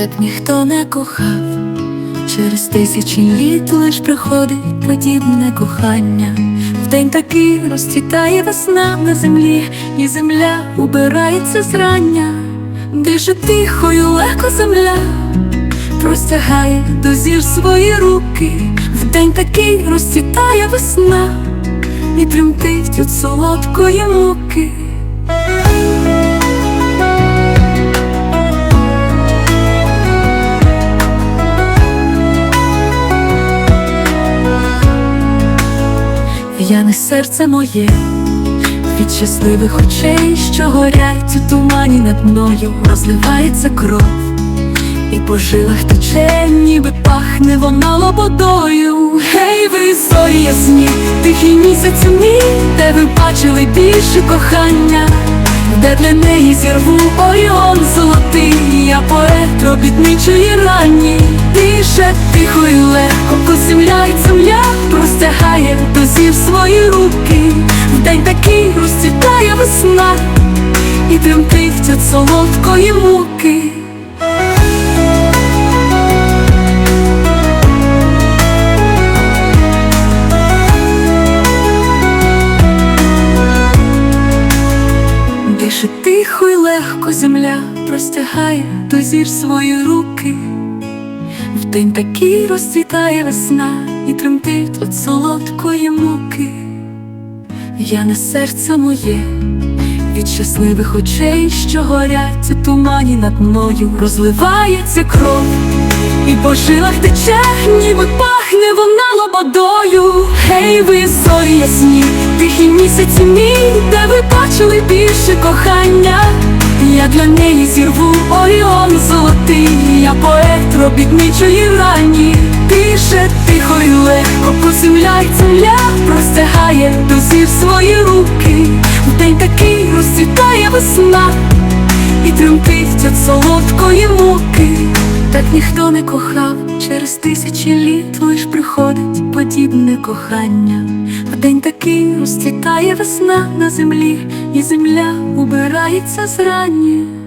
так ніхто не кохав, через тисячі літ лиш приходить подібне кохання. В день такий розцвітає весна на землі, і земля убирається зрання, дише тихою легко земля, простягає до зір свої руки. В день такий розцвітає весна, і тремтить від солодкої муки. П'яне серце моє. Від щасливих очей, що горять у тумані над мною, розливається кров, і по жилах тече, ніби пахне вона лободою. Гей, ви зорі ясні, тихий місяць мій, де ви бачили більше кохання, де для неї зірву оріон золотий, я поет робітничої ранні, дише тихо і легко, земля й земля до свої руки, в день такий розцвітає весна, і тремтить від солодкої муки. Тихо й легко земля простягає до зір свої руки. День такий розцвітає весна і тремтить від солодкої муки. Я не серце моє від щасливих очей, що горять у тумані над мною, розливається кров, і по жилах тече, ніби пахне вона лободою. Гей, ви зорі ясні, тихі місяці мій, де ви бачили більше кохання. Я для неї зірву оріон золотий, я робітничої рані, Пише тихо й легко, по земля й земля простягає до зір свої руки. В день такий розцвітає весна і тремтить від солодкої муки. Так ніхто не кохав, через тисячі літ лиш приходить подібне кохання. В день такий розцвітає весна на землі, і земля убирається зрання.